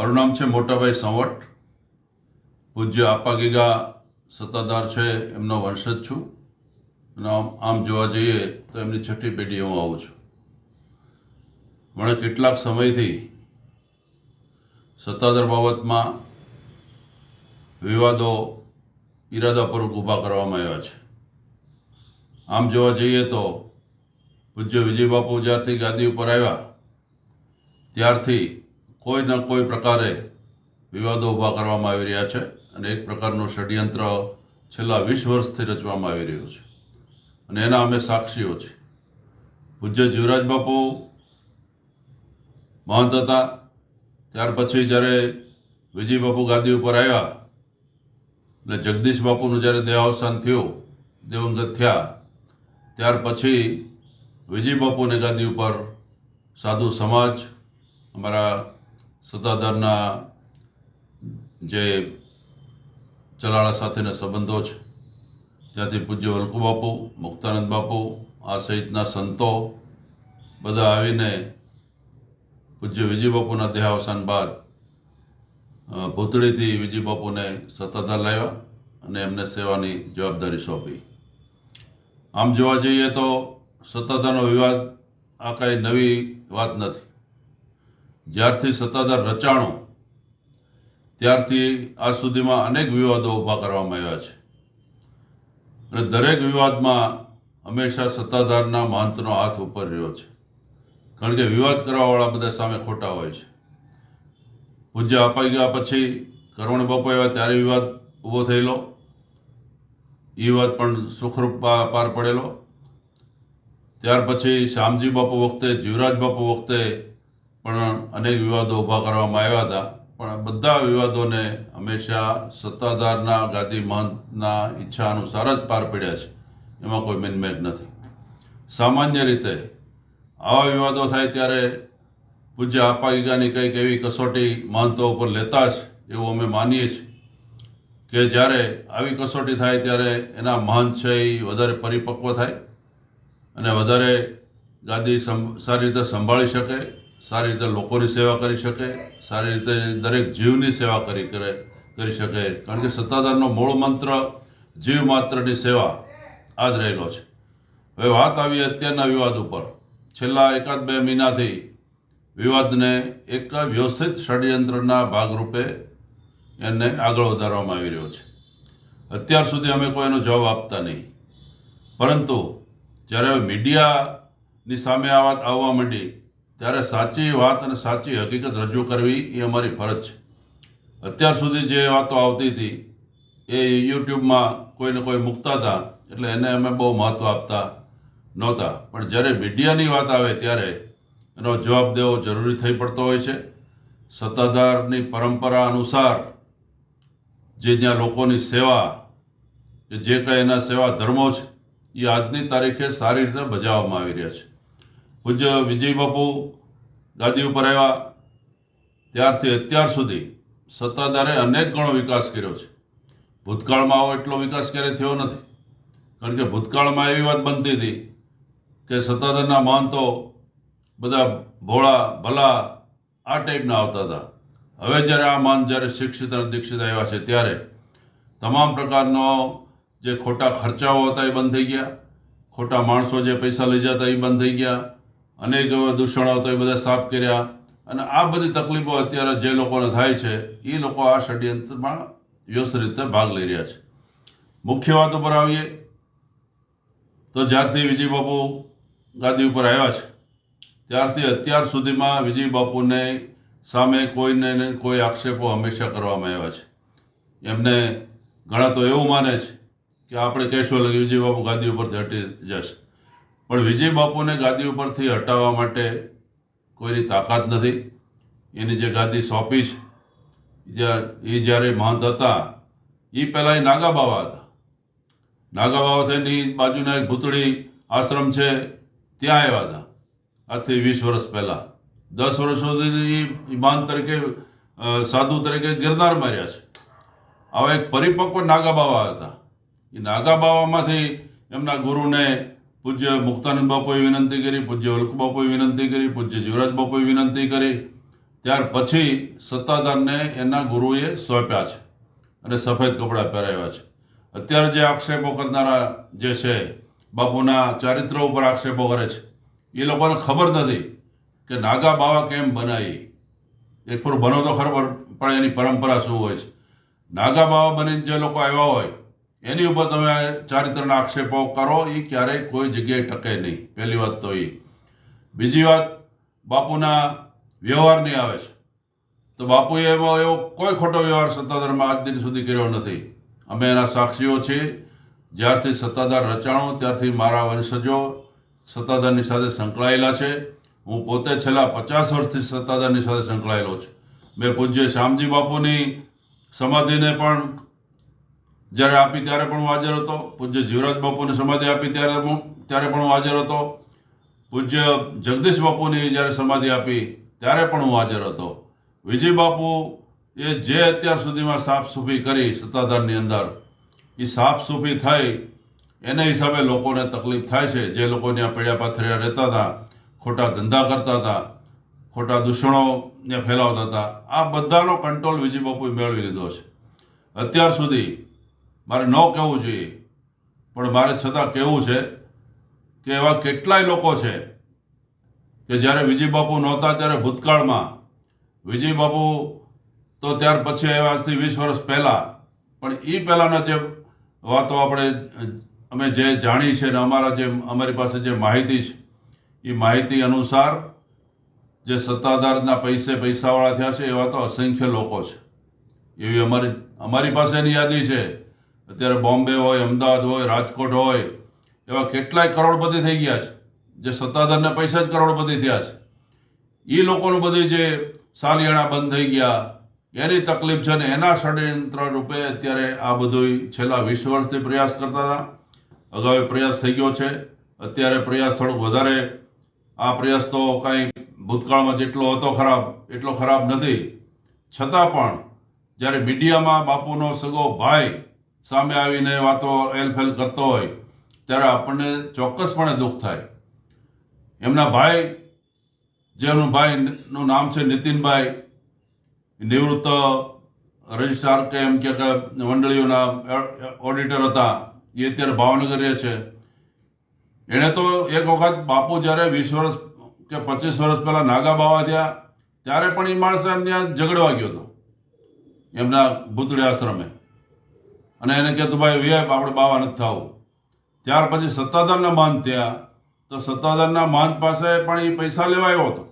મારું નામ છે મોટાભાઈ સંવટ. પૂજ્ય આપા ગીગા સત્તાધાર છે, એમનો વંશજ છું. અને આમ આમ જોવા જઈએ તો એમની છઠ્ઠી પેઢી હું આવું છું. મને કેટલાક સમયથી સત્તાધાર બાબતમાં વિવાદો ઇરાદાપૂર્વક ઊભા કરવામાં આવ્યા છે. આમ જોવા જઈએ તો પૂજ્ય વિજયબાપુ જ્યારથી ગાદી ઉપર આવ્યા, ત્યારથી કોઈ ન કોઈ પ્રકારે વિવાદો ઊભા કરવામાં આવી રહ્યા છે અને એક પ્રકારનું ષડયંત્ર છેલ્લા વીસ વર્ષથી રચવામાં આવી રહ્યું છે. અને એના અમે સાક્ષીઓ છીએ. પૂજ્ય જીવરાજ બાપુ મહંત હતા. ત્યાર પછી જ્યારે વિજય બાપુ ગાદી ઉપર આવ્યા, એટલે જગદીશ બાપુનું જ્યારે દેહાવસાન થયું, દેવંગત થયા, ત્યાર પછી વિજય બાપુને ગાદી ઉપર સાધુ સમાજ, અમારા સત્તાધારના જે ચલાળા સાથેના સંબંધો છે, ત્યાંથી પૂજ્ય વલ્કુ બાપુ, મુક્તાનંદ બાપુ, આ સહિતના સંતો બધા આવીને પૂજ્ય વિજય બાપુના દેહાવસાન બાદ ભૂતળીથી વિજય બાપુને સત્તાધાર લાવ્યા અને એમને સેવાની જવાબદારી સોંપી. આમ જોવા જઈએ તો સત્તાધારનો વિવાદ આ કાંઈ નવી વાત નથી. જ્યારથી સત્તાધાર રચાણો, ત્યારથી આજ સુધીમાં અનેક વિવાદો ઊભા કરવામાં આવ્યા છે. અને દરેક વિવાદમાં હંમેશા સત્તાધારના મહંતનો હાથ ઉપર રહ્યો છે. કારણ કે વિવાદ કરવાવાળા બધા સામે ખોટા હોય છે. પૂજ્ય અપાઈ ગયા પછી કરવણ બાપુ આવ્યા ત્યારે વિવાદ ઊભો થયેલો. એ વિવાદ પણ સુખરૂપ પાર પડેલો. ત્યાર પછી શ્યામજી બાપુ વખતે, જીવરાજ બાપુ વખતે પણ અનેક વિવાદો ઊભા કરવામાં આવ્યા હતા. પણ બધા વિવાદોને હંમેશા સત્તાધારના ગાદી મહંતના ઈચ્છા અનુસાર જ પાર પડ્યા છે. એમાં કોઈ મેનમેક નથી. સામાન્ય રીતે આવા વિવાદો થાય ત્યારે પૂજ્ય આપા ગીગાની કંઈક એવી કસોટી મહંતો ઉપર લેતા જ એવું અમે માનીએ છીએ. કે જ્યારે આવી કસોટી થાય ત્યારે એના મહંત છે એ વધારે પરિપક્વ થાય અને વધારે ગાદી સારી રીતે સંભાળી શકે સારી રીતે લોકોની સેવા કરી શકે, સારી રીતે દરેક જીવની સેવા કરી કરે, કરી શકે. કારણ કે સત્તાધારનો મૂળ મંત્ર જીવ માત્રની સેવા આ જ રહેલો છે. હવે વાત આવી અત્યારના વિવાદ ઉપર. છેલ્લા એકાદ બે મહિનાથી વિવાદને એક વ્યવસ્થિત ષડયંત્રના ભાગરૂપે એને આગળ વધારવામાં આવી રહ્યો છે. અત્યાર સુધી અમે કોઈ એનો જવાબ આપતા નહીં. પરંતુ જ્યારે મીડિયાની સામે આ વાત આવવા માંડી ત્યારે સાચી વાત અને સાચી હકીકત રજૂ કરવી એ અમારી ફરજ છે. અત્યાર સુધી જે વાતો આવતી હતી, એ યુટ્યુબમાં કોઈને કોઈ મૂકતા હતા, એટલે એને અમે બહુ મહત્ત્વ આપતા નહોતા. પણ જ્યારે મીડિયાની વાત આવે ત્યારે એનો જવાબ દેવો જરૂરી થઈ પડતો હોય છે. સત્તાધારની પરંપરા અનુસાર જે જ્યાં લોકોની સેવા જે કંઈ એના સેવા ધર્મો છે, એ આજની તારીખે સારી રીતે બજાવવામાં આવી રહ્યા છે. પૂજ્ય વિજય બાપુ ગાદી ઉપર આવ્યા. ત્યારથી અત્યાર સુધી સત્તાધારે અનેક ગણો વિકાસ કર્યો છે. ભૂતકાળમાં આવો એટલો વિકાસ ક્યારેય થયો નથી. કારણ કે ભૂતકાળમાં એવી વાત બનતી હતી કે સત્તાધારના મહંતો બધા ભોળા, ભલા આ ટાઈપના આવતા હતા. હવે જ્યારે આ મહંત જ્યારે શિક્ષિત અને દીક્ષિત આવ્યા છે ત્યારે તમામ પ્રકારનો જે ખોટા ખર્ચાઓ હતા એ બંધ થઈ ગયા. ખોટા માણસો જે પૈસા લઈ જતા એ બંધ થઈ ગયા. અનેક એવા દૂષણો હતા એ બધા સાફ કર્યા અને આ બધી તકલીફો અત્યારે જે લોકોને થાય છે એ લોકો આ ષડયંત્રમાં વ્યવસ્થિત રીતે ભાગ લઈ રહ્યા છે. મુખ્ય વાત ઉપર આવીએ, તો જ્યારથી વિજય બાપુ ગાદી ઉપર આવ્યા છે, ત્યારથી અત્યાર સુધીમાં વિજય બાપુને સામે કોઈને કોઈ આક્ષેપો હંમેશા કરવામાં આવ્યા છે. એમને ઘણા તો એવું માને છે કે આપણે કહેશું એટલે વિજય બાપુ ગાદી ઉપરથી હટી જશે. પણ વિજય બાપુને ગાદી ઉપરથી હટાવવા માટે કોઈની તાકાત નથી. એની જે ગાદી સોંપી છે એ જ્યારે મહંત હતા એ પહેલાં એ નાગા બાવા હતા. નાગા બાવા થઈની બાજુના એક ભૂતળી આશ્રમ છે, ત્યાં આવ્યા હતા. આજથી વીસ વર્ષ પહેલાં. દસ વર્ષ સુધી ઈ મહંત તરીકે સાધુ તરીકે ગિરનાર માર્યા છે. આવા એક પરિપક્વ નાગા બાવા હતા. એ નાગા બાવામાંથી એમના ગુરુને પૂજ્ય મુક્તાનંદ બાપુએ વિનંતી કરી, પૂજ્ય વલ્ક બાપુએ વિનંતી કરી, પૂજ્ય જીવરાજ બાપુએ વિનંતી કરી. ત્યાર પછી સત્તાધારને એના ગુરુએ સોંપ્યા છે અને સફેદ કપડાં પહેરાવ્યા છે. અત્યારે જે આક્ષેપો કરનારા જે છે, બાપુના ચારિત્ર ઉપર આક્ષેપો કરે છે, એ લોકોને ખબર નથી કે નાગા બાવા કેમ બનાવી. એક ફોર બનો તો ખબર પણ એની પરંપરા શું હોય છે. નાગા બાવા બનીને જે લોકો આવ્યા હોય એની ઉપર તમે ચારિત્રના આક્ષેપો કરો એ ક્યારેય કોઈ જગ્યાએ ટકે નહીં. પહેલી વાત તો એ બીજી વાત, બાપુના વ્યવહારની આવે છે. તો બાપુએ એમાં એવો કોઈ ખોટો વ્યવહાર સત્તાધારમાં આજ દિન સુધી કર્યો નથી. અમે એના સાક્ષીઓ છીએ. જ્યારથી સત્તાધાર રચાણો, ત્યારથી મારા વંશજો સત્તાધારની સાથે સંકળાયેલા છે. હું પોતે છેલ્લા પચાસ વર્ષથી સત્તાધારની સાથે સંકળાયેલો છું. મેં પૂજ્ય શ્યામજી બાપુની સમાધિને પણ જ્યારે આપી ત્યારે પણ હું હાજર હતો. પૂજ્ય જીવરાજ બાપુની સમાધિ આપી ત્યારે હું ત્યારે પણ હું હાજર હતો. પૂજ્ય જગદીશ બાપુની જ્યારે સમાધિ આપી ત્યારે પણ હું હાજર હતો. વિજય બાપુ એ જે અત્યાર સુધીમાં સાફ સૂફી કરી સત્તાધારની અંદર, એ સાફ સૂફી થઈ એને હિસાબે લોકોને તકલીફ થાય છે. જે લોકો ત્યાં પડ્યા પાથર્યા રહેતા હતા, ખોટા ધંધા કરતા હતા, ખોટા દૂષણોને ફેલાવતા હતા, આ બધાનો કંટ્રોલ વિજય બાપુએ મેળવી લીધો છે. અત્યાર સુધી મારે ન કહેવું જોઈએ. પણ મારે છતાં કહેવું છે કે એવા કેટલાય લોકો છે કે જ્યારે વિજય બાપુ નહોતા ત્યારે ભૂતકાળમાં વિજય બાપુ તો ત્યાર પછી આવ્યા આજથી વીસ વર્ષ પહેલાં. પણ એ પહેલાંના જે વાતો આપણે, અમે જે જાણી છે ને અમારા જે, અમારી પાસે જે માહિતી છે એ માહિતી અનુસાર જે સત્તાધારના પૈસે પૈસાવાળા થયા છે એવા તો અસંખ્ય લોકો છે. એવી અમારી અમારી પાસેની યાદી છે. અત્યારે બોમ્બે હોય, અમદાવાદ હોય, રાજકોટ હોય, એવા કેટલાય કરોડપતિ થઈ ગયા છે. જે સત્તાધારના પૈસા જ કરોડપતિ થયા છે. એ લોકોનું બધી જે સાલિયાણા બંધ થઈ ગયા, એની તકલીફ છે ને એના ષડયંત્ર રૂપે અત્યારે આ બધું છેલ્લા વીસ વર્ષથી પ્રયાસ કરતા હતા. અગાઉ પ્રયાસ થઈ ગયો છે. અત્યારે પ્રયાસ થોડોક વધારે. આ પ્રયાસ તો કાંઈ ભૂતકાળમાં જેટલો હતો ખરાબ, એટલો ખરાબ નથી. છતાં પણ જ્યારે મીડિયામાં બાપુનો સગો ભાઈ સામે આવીને વાતો એલફેલ કરતો હોય, ત્યારે આપણને ચોક્કસપણે દુઃખ થાય. એમના ભાઈ જેનું ભાઈનું નામ છે નીતિનભાઈ નિવૃત્ત રજિસ્ટ્રાર કે એમ કે મંડળીઓના ઓડિટર હતા, એ અત્યારે ભાવનગર રહે છે. એણે તો એક વખત બાપુ જ્યારે વીસ વર્ષ કે પચીસ વર્ષ પહેલાં નાગા બાવા થયા, ત્યારે પણ એ માણસ ત્યાં ઝઘડવા ગયો હતો, એમના ભૂતળી આશ્રમે. અને એને કહેતું ભાઈ વીઆઈપ આપણે બાવા નથી થવું. ત્યાર પછી સત્તાધારના માન થયા. તો સત્તાધારના માન પાસે પણ એ પૈસા લેવા આવ્યો હતો.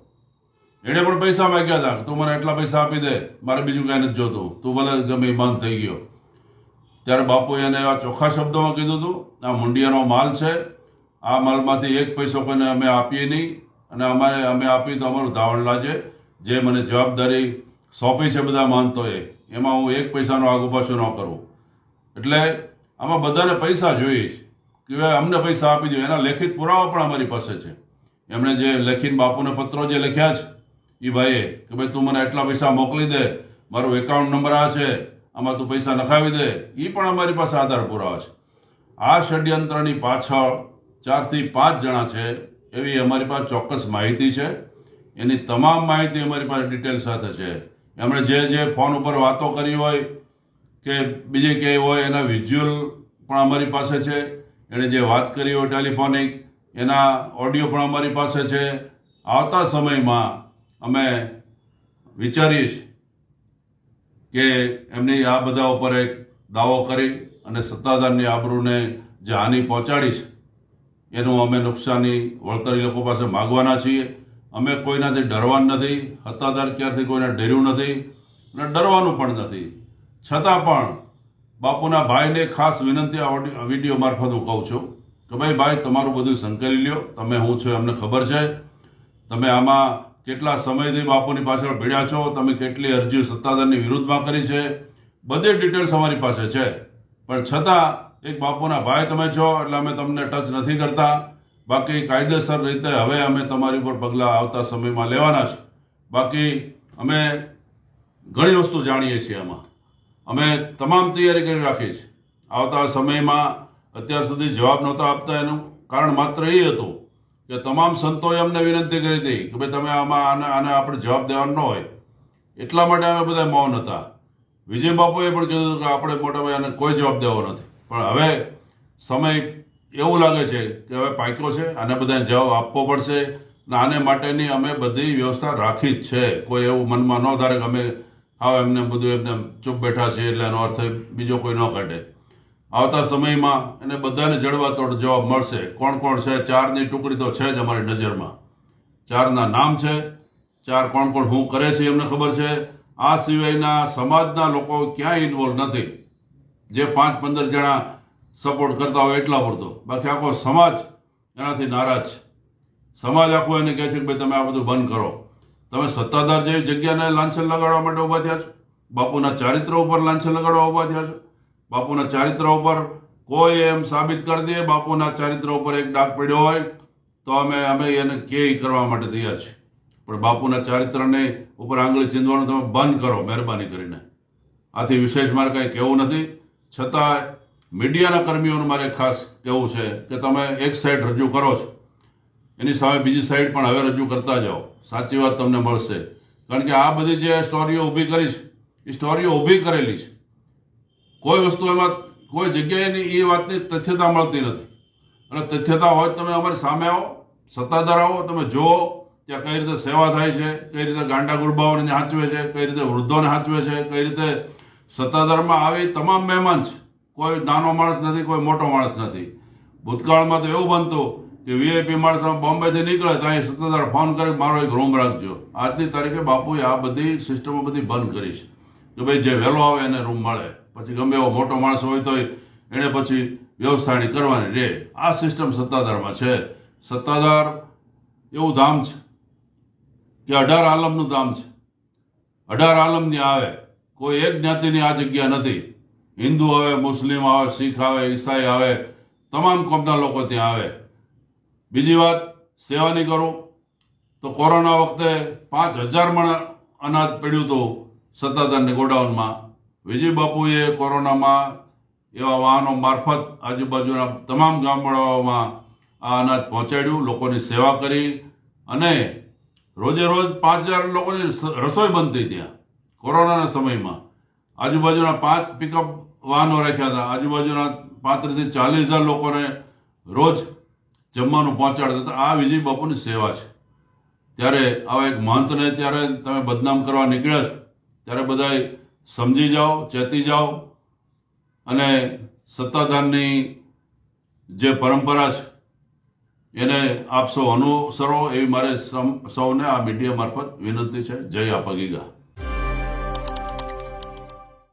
એણે પણ પૈસા માંગ્યા હતા તું મને એટલા પૈસા આપી દે, મારે બીજું કાંઈ નથી જોતું. તું ભલે ગમે માન થઈ ગયો. ત્યારે બાપુએ એને એવા ચોખ્ખા શબ્દોમાં કીધું હતું, આ મુંડિયાનો માલ છે. આ માલમાંથી એક પૈસો કોઈને અમે આપીએ નહીં. અને અમારે, અમે આપી તો અમારું ધાવણ લાજે. જે મને જવાબદારી સોંપી છે બધા માનતોએ, એમાં હું એક પૈસાનો આગુ ન કરું. એટલે આમાં બધાને પૈસા જોઈએ છે કે અમને પૈસા આપી દો, એના લેખિત પુરાવા પણ અમારી પાસે છે. એમણે જે લખીને બાપુને પત્રો જે લખ્યા છે એ ભાઈએ કે ભાઈ તું મને એટલા પૈસા મોકલી દે, મારું એકાઉન્ટ નંબર આ છે, આમાં તું પૈસા નખાવી દે એ પણ અમારી પાસે આધાર પુરાવા છે. આ ષડયંત્રની પાછળ ચારથી પાંચ જણા છે, એવી અમારી પાસે ચોક્કસ માહિતી છે. એની તમામ માહિતી અમારી પાસે ડિટેલ સાથે છે. એમણે જે જે ફોન ઉપર વાતો કરી હોય કે બીજે ક્યાંય હોય એના વિઝ્યુઅલ પણ અમારી પાસે છે. એણે જે વાત કરી હોય ટેલિફોનિક, એના ઓડિયો પણ અમારી પાસે છે. આવતા સમયમાં અમે વિચારીશ કે એમની આ બધા ઉપર એક દાવો કરી અને સત્તાધારની આબરૂને જે હાનિ પહોંચાડી છે એનું અમે નુકસાની વળતર લોકો પાસે માગવાના છીએ. અમે કોઈનાથી ડરવાનું નથી, સત્તાધાર ક્યારથી કોઈને ડર્યું નથી અને ડરવાનું પણ નથી. છતાં પણ બાપુના ભાઈને ખાસ વિનંતી આ વીડિયો મારફત હું કહું છું કે ભાઈ ભાઈ, તમારું બધું સંકળી લ્યો. તમે હું છો અમને ખબર છે. તમે આમાં કેટલા સમયથી બાપુની પાછળ ભીડ્યા છો, તમે કેટલી અરજીઓ સત્તાધારની વિરુદ્ધમાં કરી છે, બધી ડિટેલ્સ અમારી પાસે છે. પણ છતાં એક બાપુના ભાઈ તમે છો, એટલે અમે તમને ટચ નથી કરતા. બાકી કાયદેસર રીતે હવે અમે તમારી ઉપર પગલાં આવતા સમયમાં લેવાના છે. બાકી અમે ઘણી વસ્તુ જાણીએ છીએ આમાં. અમે તમામ તૈયારી કરી રાખી છે આવતા સમયમાં અત્યાર સુધી જવાબ નહોતા આપતા એનું કારણ માત્ર એ હતું કે તમામ સંતોએ અમને વિનંતી કરી હતી કે ભાઈ તમે આમાં આને આને આપણે જવાબ દેવાનો ન હોય. એટલા માટે અમે બધા મૌન હતા. વિજય બાપુએ પણ કીધું કે આપણે મોટા ભાઈ આને કોઈ જવાબ દેવો નથી. પણ હવે સમય એવું લાગે છે કે હવે પાક્યો છે, આને બધાને જવાબ આપવો પડશે અને આને માટેની અમે બધી વ્યવસ્થા રાખી જ છે. કોઈ એવું મનમાં ન ધારે કે અમે હા એમને બધું એમને ચૂપ બેઠા છે એટલે એનો અર્થ બીજો કોઈ ન કાઢે આવતા સમયમાં એને બધાને જડબાતોડ જવાબ મળશે. કોણ કોણ છે? ચારની ટુકડી તો છે જ અમારી નજરમાં. ચારના નામ છે. ચાર કોણ કોણ હું કરે છે એમને ખબર છે. આ સિવાયના સમાજના લોકો ક્યાંય ઇન્વોલ્વ નથી. જે પાંચ પંદર જણા સપોર્ટ કરતા હોય એટલા પૂરતો બાકી આખો સમાજ એનાથી નારાજ સમાજ આખો એને કહે છે કે ભાઈ તમે આ બધું બંધ કરો. તમે સત્તાધાર જેવી જગ્યાને લાંછન લગાડવા માટે ઊભા થયા છો? બાપુના ચારિત્ર ઉપર લાંછન લગાડવા ઊભા થયા છો? બાપુના ચારિત્ર ઉપર કોઈ એમ સાબિત કરી દે, બાપુના ચારિત્ર ઉપર એક ડાક પડ્યો હોય, તો અમે અમે એને કે કરવા માટે તૈયાર છીએ? પણ બાપુના ચારિત્રને ઉપર આંગળી ચીંધવાનું તમે બંધ કરો, મહેરબાની કરીને. આથી વિશેષ મારે કંઈ કહેવું નથી. છતાં મીડિયાના કર્મીઓને મારે ખાસ કહેવું છે કે તમે એક સાઈડ રજૂ કરો છો. એની સામે બીજી સાઈડ પણ હવે રજૂ કરતા જાઓ. સાચી વાત તમને મળશે. કારણ કે આ બધી જે સ્ટોરીઓ ઊભી કરી છે એ સ્ટોરીઓ ઊભી કરેલી છે. કોઈ વસ્તુ એમાં, કોઈ જગ્યાએની એ વાતની તથ્યતા મળતી નથી. અને તથ્યતા હોય તમે અમારી સામે આવો, સત્તાધાર આવો, તમે જુઓ ત્યાં કઈ રીતે સેવા થાય છે, કઈ રીતે ગાંડા ગુરબાઓને હાંચવે છે, કઈ રીતે વૃદ્ધોને હાંચવે છે, કઈ રીતે સત્તાધારમાં આવી તમામ મહેમાન છે. કોઈ નાનો માણસ નથી, કોઈ મોટો માણસ નથી. ભૂતકાળમાં તો એવું બનતું કે વીઆઈપી માણસ બોમ્બેથી નીકળે તો અહીં સત્તાધાર ફોન કરી મારો એક રૂમ રાખજો. આજની તારીખે બાપુએ આ બધી સિસ્ટમો બધી બંધ કરી છે. કે ભાઈ જે વહેલો આવે એને રૂમ મળે. પછી ગમે એવો મોટો માણસ હોય તો એણે પછી વ્યવસ્થાની કરવાની રે. આ સિસ્ટમ સત્તાધારમાં છે. સત્તાધાર એવું ધામ છે કે અઢાર આલમનું ધામ છે. અઢાર આલમની આવે. કોઈ એક જ્ઞાતિની આ જગ્યા નથી. હિન્દુ આવે, મુસ્લિમ આવે, શીખ આવે, ઈસાઈ આવે. તમામ કોમના લોકો ત્યાં આવે. બીજી વાત, સેવાની કરું. તો કોરોના વખતે પાંચ હજાર મણ અનાજ પડ્યું હતું સત્તાધારની ગોડાઉનમાં. વિજય બાપુએ કોરોનામાં એવા વાહનો મારફત આજુબાજુના તમામ ગામડાઓમાં આ અનાજ પહોંચાડ્યું, લોકોની સેવા કરી અને રોજે રોજ પાંચ હજાર લોકોની રસોઈ બનતી ત્યાં, કોરોનાના સમયમાં. આજુબાજુના પાંચ પિકઅપ વાહનો રાખ્યા હતા. આજુબાજુના પાંત્રીસથી ચાલીસ હજાર લોકોને રોજ જમવાનું પહોંચાડતા હતા. આ વિજય બાપુની સેવા છે. ત્યારે આવા એક મહંતને ત્યારે તમે બદનામ કરવા નીકળ્યા છો. ત્યારે બધાય સમજી જાઓ, ચેતી જાઓ અને સત્તાધારની જે પરંપરા છે, એને આપ સૌ અનુસરો એવી મારે સૌને આ મીડિયા મારફત વિનંતી છે. જય આપા ગીગા.